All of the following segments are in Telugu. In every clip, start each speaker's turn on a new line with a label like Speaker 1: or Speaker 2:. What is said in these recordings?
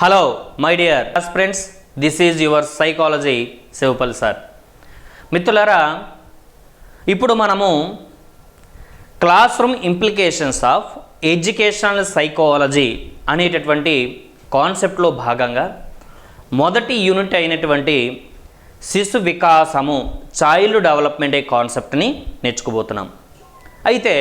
Speaker 1: Hello my dear friends this is your psychology Shivapal sir మిత్రులారా ఇప్పుడు మనము classroom implications of educational psychology అనేటటువంటి కాన్సెప్ట్లో భాగంగా మొదటి యూనిట్ అయినటువంటి శిశు వికాసము చైల్డ్ డెవలప్మెంట్ ఏ కాన్సెప్ట్ని నేర్చుకోబోతున్నాం. అయితే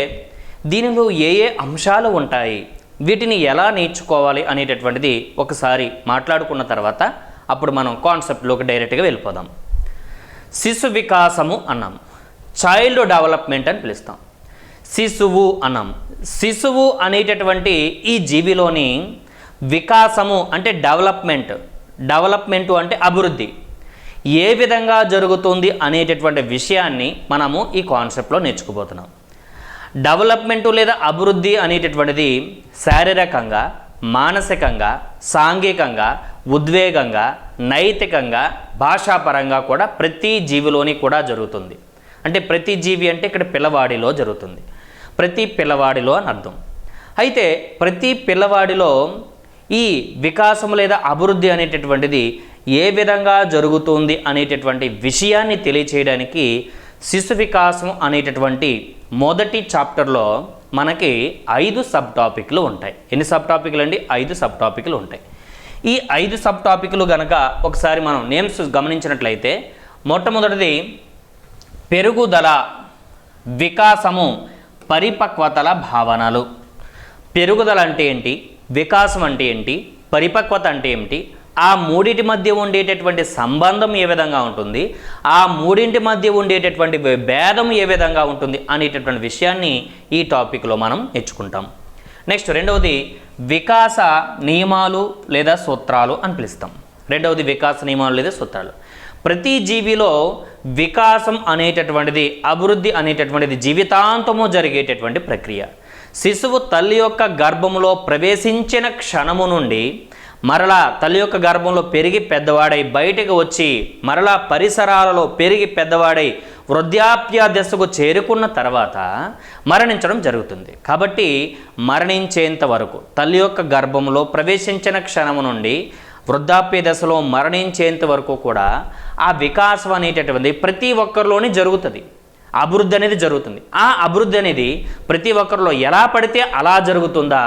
Speaker 1: దీనిలో ఏ ఏ అంశాలు ఉంటాయి? వీటిని ఎలా నేర్చుకోవాలి అనేటటువంటిది ఒకసారి మాట్లాడుకున్న తర్వాత అప్పుడు మనం కాన్సెప్ట్లోకి డైరెక్ట్గా వెళ్ళిపోదాం. శిశు వికాసము అన్నాం. చైల్డ్ డెవలప్మెంట్ అని పిలుస్తాం. శిశువు అన్నాం. శిశువు అనేటటువంటి ఈ జీవిలోని వికాసము అంటే డెవలప్మెంట్. డెవలప్మెంటు అంటే అభివృద్ధి. ఏ విధంగా జరుగుతుంది అనేటటువంటి విషయాన్ని మనము ఈ కాన్సెప్ట్లో నేర్చుకోబోతున్నాం. డెవలప్మెంటు లేదా అభివృద్ధి అనేటటువంటిది శారీరకంగా మానసికంగా సాంఘికంగా ఉద్వేగంగా నైతికంగా భాషాపరంగా కూడా ప్రతి జీవిలోని కూడా జరుగుతుంది. అంటే ప్రతి జీవి అంటే ఇక్కడ పిల్లవాడిలో జరుగుతుంది. ప్రతి పిల్లవాడిలో అని అర్థం. అయితే ప్రతి పిల్లవాడిలో ఈ వికాసం లేదా అభివృద్ధి అనేటటువంటిది ఏ విధంగా జరుగుతుంది అనేటటువంటి విషయాన్ని తెలియచేయడానికి శిశు వికాసం అనేటటువంటి మొదటి చాప్టర్లో మనకి ఐదు సబ్ టాపిక్లు ఉంటాయి. ఎన్ని సబ్ టాపిక్లు అండి ఐదు సబ్ టాపిక్లు ఉంటాయి. ఈ ఐదు సబ్ టాపిక్లు గనక ఒకసారి మనం నేమ్స్ గమనించినట్లయితే మొట్టమొదటిది పెరుగుదల వికాసము పరిపక్వతల భావనలు. పెరుగుదల అంటే ఏంటి? వికాసం అంటే ఏంటి? పరిపక్వత అంటే ఏమిటి? ఆ మూడింటి మధ్య ఉండేటటువంటి సంబంధం ఏ విధంగా ఉంటుంది? ఆ మూడింటి మధ్య ఉండేటటువంటి భేదం ఏ విధంగా ఉంటుంది అనేటటువంటి విషయాన్ని ఈ టాపిక్లో మనం నేర్చుకుంటాం. నెక్స్ట్ రెండవది వికాస నియమాలు లేదా సూత్రాలు అని పిలుస్తాం. రెండవది వికాస నియమాలు లేదా సూత్రాలు. ప్రతి జీవిలో వికాసం అనేటటువంటిది అభివృద్ధి అనేటటువంటిది జీవితాంతము జరిగేటటువంటి ప్రక్రియ. శిశువు తల్లి యొక్క గర్భములో ప్రవేశించిన క్షణము నుండి మరలా తల్లి యొక్క గర్భంలో పెరిగి పెద్దవాడై బయటకు వచ్చి మరలా పరిసరాలలో పెరిగి పెద్దవాడై వృద్ధాప్య దశకు చేరుకున్న తర్వాత మరణించడం జరుగుతుంది. కాబట్టి మరణించేంత వరకు తల్లి యొక్క గర్భంలో ప్రవేశించిన క్షణము నుండి వృద్ధాప్య దశలో మరణించేంత వరకు కూడా ఆ వికాసం అనేటటువంటిది ప్రతి ఒక్కరిలోని జరుగుతుంది. అభివృద్ధి అనేది జరుగుతుంది. ఆ అభివృద్ధి అనేది ప్రతి ఒక్కరిలో ఎలా పడితే అలా జరుగుతుందా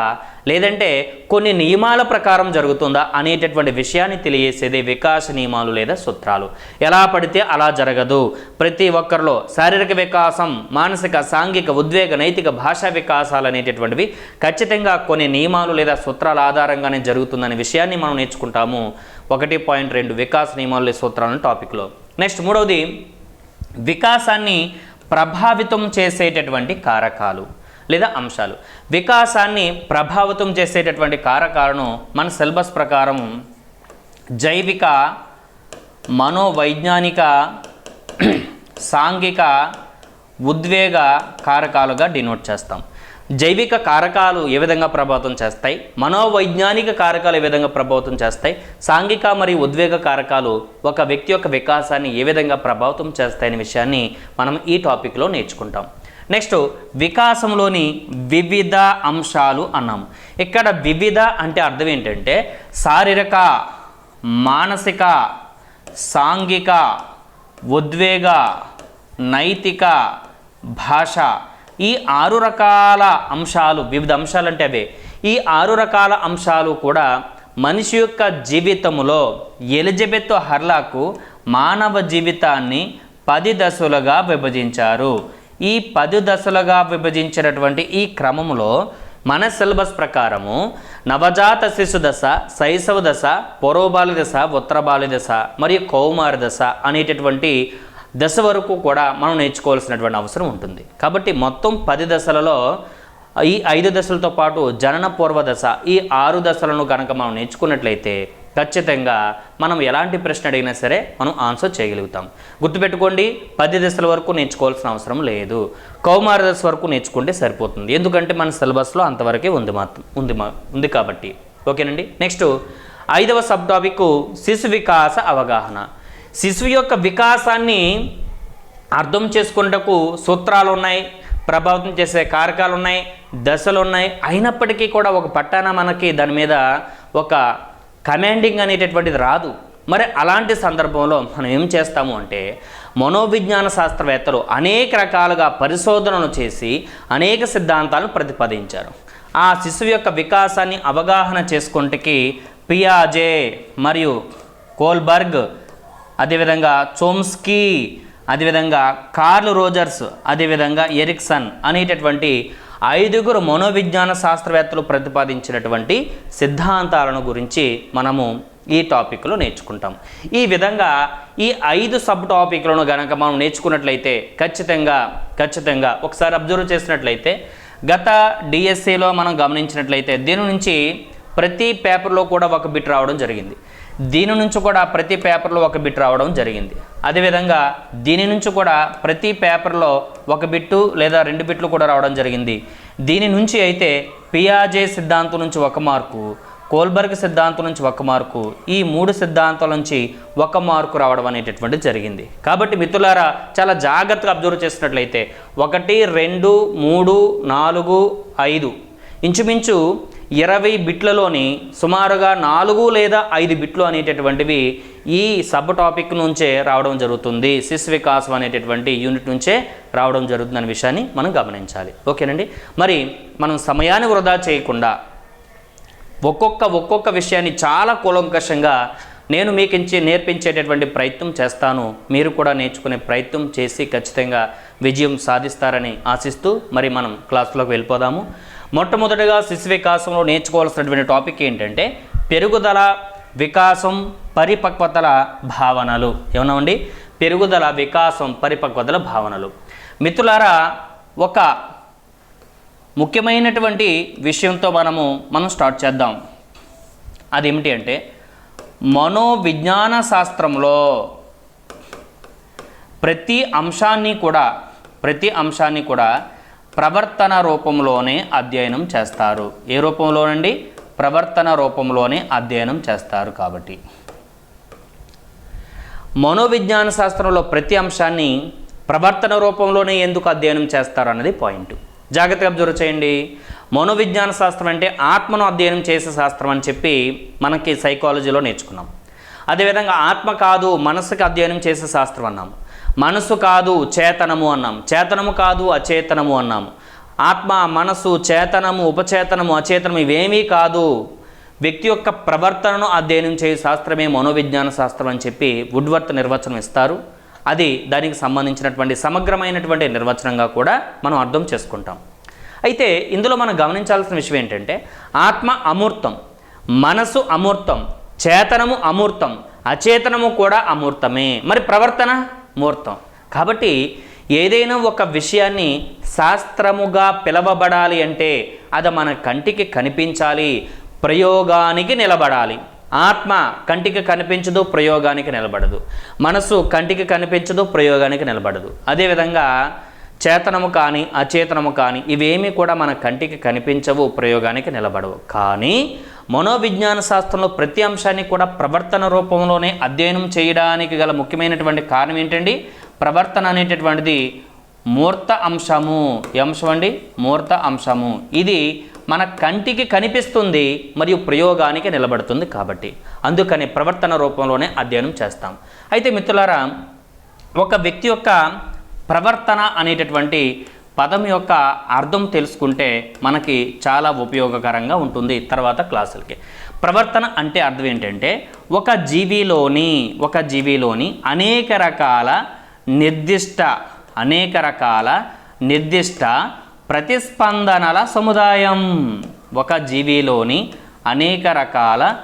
Speaker 1: లేదంటే కొన్ని నియమాల ప్రకారం జరుగుతుందా అనేటటువంటి విషయాన్ని తెలియజేసేది వికాస నియమాలు లేదా సూత్రాలు. ఎలా పడితే అలా జరగదు. ప్రతి ఒక్కరిలో శారీరక వికాసం మానసిక సాంఘిక ఉద్వేగ నైతిక భాషా వికాసాలు అనేటటువంటివి ఖచ్చితంగా కొన్ని నియమాలు లేదా సూత్రాల ఆధారంగానే జరుగుతుందనే విషయాన్ని మనం నేర్చుకుంటాము. ఒకటి పాయింట్ రెండు వికాస నియమాలు లేదా సూత్రాలను టాపిక్లో. నెక్స్ట్ మూడవది వికాసాన్ని ప్రభావితం చేసేటటువంటి కారకాలు. లేదా అంశాలు. వికాసాన్ని ప్రభావితం చేసేటటువంటి కారకాలను మన సిలబస్ ప్రకారం జైవిక మనోవైజ్ఞానిక సాంఘిక ఉద్వేగ కారకాలుగా డినోట్ చేస్తాం. జైవిక కారకాలు ఏ విధంగా ప్రభావితం చేస్తాయి? మనోవైజ్ఞానిక కారకాలు ఏ విధంగా ప్రభావితం చేస్తాయి? సాంఘిక మరియు ఉద్వేగ కారకాలు ఒక వ్యక్తి యొక్క వికాసాన్ని ఏ విధంగా ప్రభావితం చేస్తాయనే విషయాన్ని మనం ఈ టాపిక్లో నేర్చుకుంటాం. నెక్స్ట్ వికాసంలోని వివిధ అంశాలు అన్నాము ఇక్కడ వివిధ అంటే అర్థం ఏంటంటే శారీరక మానసిక సాంఘిక ఉద్వేగ నైతిక భాష ఈ ఆరు రకాల అంశాలు వివిధ అంశాలు అంటే అవే. ఈ ఆరు రకాల అంశాలు కూడా మనిషి యొక్క జీవితంలో ఎలిజబెత్ హర్లాకు మానవ జీవితాన్ని పది దశలుగా విభజించారు. ఈ పది దశలుగా విభజించినటువంటి ఈ క్రమంలో మన సిలబస్ ప్రకారము నవజాత శిశు దశ శైశవ దశ పూర్వబాలి దశ ఉత్తరబాలి దశ మరియు కౌమార దశ అనేటటువంటి దశ వరకు కూడా మనం నేర్చుకోవాల్సినటువంటి అవసరం ఉంటుంది. కాబట్టి మొత్తం పది దశలలో ఈ ఐదు దశలతో పాటు జనన పూర్వ దశ ఈ ఆరు దశలను కనుక మనం నేర్చుకున్నట్లయితే ఖచ్చితంగా మనం ఎలాంటి ప్రశ్న అడిగినా సరే మనం ఆన్సర్ చేయగలుగుతాం. గుర్తుపెట్టుకోండి పది దశల వరకు నేర్చుకోవాల్సిన అవసరం లేదు. కౌమార దశ వరకు నేర్చుకుంటే సరిపోతుంది. ఎందుకంటే మన సిలబస్లో అంతవరకే ఉంది మాత్రం ఉంది మా ఉంది కాబట్టి. ఓకేనండి? నెక్స్ట్ ఐదవ సబ్ టాపిక్ శిశు వికాస అవగాహన. శిశువు యొక్క వికాసాన్ని అర్థం చేసుకున్నటకు సూత్రాలు ఉన్నాయి ప్రభావితం చేసే కారకాలు ఉన్నాయి దశలు ఉన్నాయి అయినప్పటికీ కూడా ఒక పట్టాన మనకి దాని మీద ఒక కమాండింగ్ అనేటటువంటిది రాదు. మరి అలాంటి సందర్భంలో మనం ఏం చేస్తాము అంటే మనోవిజ్ఞాన శాస్త్రవేత్తలు అనేక రకాలుగా పరిశోధనలు చేసి అనేక సిద్ధాంతాలను ప్రతిపాదించారు. ఆ శిశువు యొక్క వికాసాన్ని అవగాహన చేసుకుంటకి పియాజే మరియు కోల్బర్గ్ అదేవిధంగా చోమ్స్కీ అదేవిధంగా కార్ల్ రోజర్స్ అదేవిధంగా ఎరిక్సన్ అనేటటువంటి ఐదుగురు మనోవిజ్ఞాన శాస్త్రవేత్తలు ప్రతిపాదించినటువంటి సిద్ధాంతాలను గురించి మనము ఈ టాపిక్లో నేర్చుకుంటాం. ఈ విధంగా ఈ ఐదు సబ్ టాపిక్లను గనక మనం నేర్చుకున్నట్లయితే ఖచ్చితంగా ఖచ్చితంగా ఒకసారి అబ్జర్వ్ చేసినట్లయితే గత డిఎస్సిలో మనం గమనించినట్లయితే దీని నుంచి ప్రతి పేపర్లో కూడా ఒక బిట్ రావడం జరిగింది. దీని నుంచి కూడా ప్రతి పేపర్లో ఒక బిట్ రావడం జరిగింది. అదేవిధంగా దీని నుంచి కూడా ప్రతి పేపర్లో ఒక బిట్టు లేదా రెండు బిట్లు కూడా రావడం జరిగింది. దీని నుంచి అయితే పియాజే సిద్ధాంతం నుంచి ఒక మార్కు కోల్బర్గ్ సిద్ధాంతం నుంచి ఒక మార్కు ఈ మూడు సిద్ధాంతాల నుంచి ఒక మార్కు రావడం అనేటటువంటి జరిగింది. కాబట్టి మిత్రులారా చాలా జాగ్రత్తగా అబ్జర్వ్ చేసినట్లయితే ఒకటి రెండు మూడు నాలుగు ఐదు ఇంచుమించు ఇరవై బిట్లలోని సుమారుగా నాలుగు లేదా ఐదు బిట్లు అనేటటువంటివి ఈ సబ్ టాపిక్ నుంచే రావడం జరుగుతుంది. శిశ్ వికాసం అనేటటువంటి యూనిట్ నుంచే రావడం జరుగుతుంది అనే విషయాన్ని మనం గమనించాలి. ఓకేనండి? మరి మనం సమయాన్ని వృధా చేయకుండా ఒక్కొక్క ఒక్కొక్క విషయాన్ని చాలా కూలంకషంగా నేను మీకు ఇచ్చి నేర్పించేటటువంటి ప్రయత్నం చేస్తాను. మీరు కూడా నేర్చుకునే ప్రయత్నం చేసి ఖచ్చితంగా విజయం సాధిస్తారని ఆశిస్తూ మరి మనం క్లాస్లోకి వెళ్ళిపోదాము. మొట్టమొదటిగా శిశు వికాసంలో నేర్చుకోవాల్సినటువంటి టాపిక్ ఏంటంటే పెరుగుదల వికాసం పరిపక్వతల భావనలు. ఏమన్నామండి పెరుగుదల వికాసం పరిపక్వతల భావనలు. మిత్రులారా ఒక ముఖ్యమైనటువంటి విషయంతో మనము మనం స్టార్ట్ చేద్దాం. అదేమిటి అంటే మనోవిజ్ఞాన శాస్త్రంలో ప్రతి అంశాన్ని కూడా ప్రతి అంశాన్ని కూడా ప్రవర్తన రూపంలోనే అధ్యయనం చేస్తారు. ఏ రూపంలోనండి? ప్రవర్తన రూపంలోనే అధ్యయనం చేస్తారు కాబట్టి. మనోవిజ్ఞాన శాస్త్రంలో ప్రతి అంశాన్ని ప్రవర్తన రూపంలోనే ఎందుకు అధ్యయనం చేస్తారు అన్నది పాయింట్ జాగ్రత్తగా అబ్జర్వ్ చేయండి. మనోవిజ్ఞాన శాస్త్రం అంటే ఆత్మను అధ్యయనం చేసే శాస్త్రం అని చెప్పి మనకి సైకాలజీలో నేర్చుకున్నాం. అదేవిధంగా ఆత్మ కాదు మనసుకి అధ్యయనం చేసే శాస్త్రం అన్నాము మనసు కాదు చేతనము అన్నాం. చేతనము కాదు అచేతనము అన్నాం. ఆత్మ మనసు చేతనము ఉపచేతనము అచేతనము ఇవేమీ కాదు. వ్యక్తి యొక్క ప్రవర్తనను అధ్యయనం చేయ శాస్త్రమే మనోవిజ్ఞాన శాస్త్రం అని చెప్పి వుడ్వర్త్ నిర్వచనం ఇస్తారు. అది దానికి సంబంధించినటువంటి సమగ్రమైనటువంటి నిర్వచనంగా కూడా మనం అర్థం చేసుకుంటాం. అయితే ఇందులో మనం గమనించాల్సిన విషయం ఏంటంటే ఆత్మ అమూర్తం మనసు అమూర్తం చేతనము అమూర్తం అచేతనము కూడా అమూర్తమే. మరి ప్రవర్తన? ముహూర్తం. కాబట్టి ఏదైనా ఒక విషయాన్ని శాస్త్రముగా పిలవబడాలి అంటే అది మన కంటికి కనిపించాలి ప్రయోగానికి నిలబడాలి. ఆత్మ కంటికి కనిపించదు ప్రయోగానికి నిలబడదు. మనసు కంటికి కనిపించదు ప్రయోగానికి నిలబడదు. అదేవిధంగా చేతనము కానీ అచేతనము కానీ ఇవేమీ కూడా మన కంటికి కనిపించవు ప్రయోగానికి నిలబడవు. కానీ మనోవిజ్ఞాన శాస్త్రంలో ప్రతి అంశాన్ని కూడా ప్రవర్తన రూపంలోనే అధ్యయనం చేయడానికి గల ముఖ్యమైనటువంటి కారణం ఏంటండి? ప్రవర్తన అనేటటువంటిది మూర్త అంశము. ఏ అంశం అండి? మూర్త అంశము. ఇది మన కంటికి కనిపిస్తుంది మరియు ప్రయోగానికి నిలబడుతుంది కాబట్టి. అందుకని ప్రవర్తన రూపంలోనే అధ్యయనం చేస్తాం. అయితే మిత్రులారా ఒక వ్యక్తి యొక్క ప్రవర్తన అనేటటువంటి పదం యొక్క అర్థం తెలుసుకుంటే మనకి చాలా ఉపయోగకరంగా ఉంటుంది తర్వాత క్లాసులకి. ప్రవర్తన అంటే అర్థం ఏంటంటే ఒక జీవిలోని ఒక జీవిలోని అనేక రకాల నిర్దిష్ట అనేక రకాల నిర్దిష్ట ప్రతిస్పందనల సముదాయం. ఒక జీవిలోని అనేక రకాల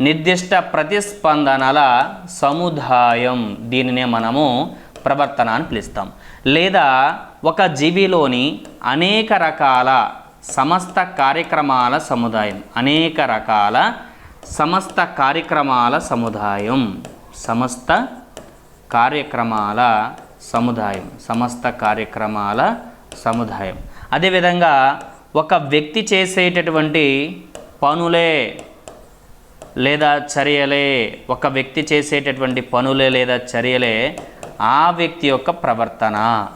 Speaker 1: నిర్దిష్ట ప్రతిస్పందనల సముదాయం. దీనినే మనము ప్రవర్తన అని పిలుస్తాం. లేదా ఒక జీవిలోని అనేక రకాల సమస్త కార్యక్రమాల సముదాయం. అనేక రకాల సమస్త కార్యక్రమాల సముదాయం. సమస్త కార్యక్రమాల సముదాయం. సమస్త కార్యక్రమాల సముదాయం. అదేవిధంగా ఒక వ్యక్తి చేసేటటువంటి పనులే లేదా చర్యలే ఒక వ్యక్తి చేసేటటువంటి పనులే లేదా చర్యలే ఆ వ్యక్తి యొక్క ప్రవర్తన.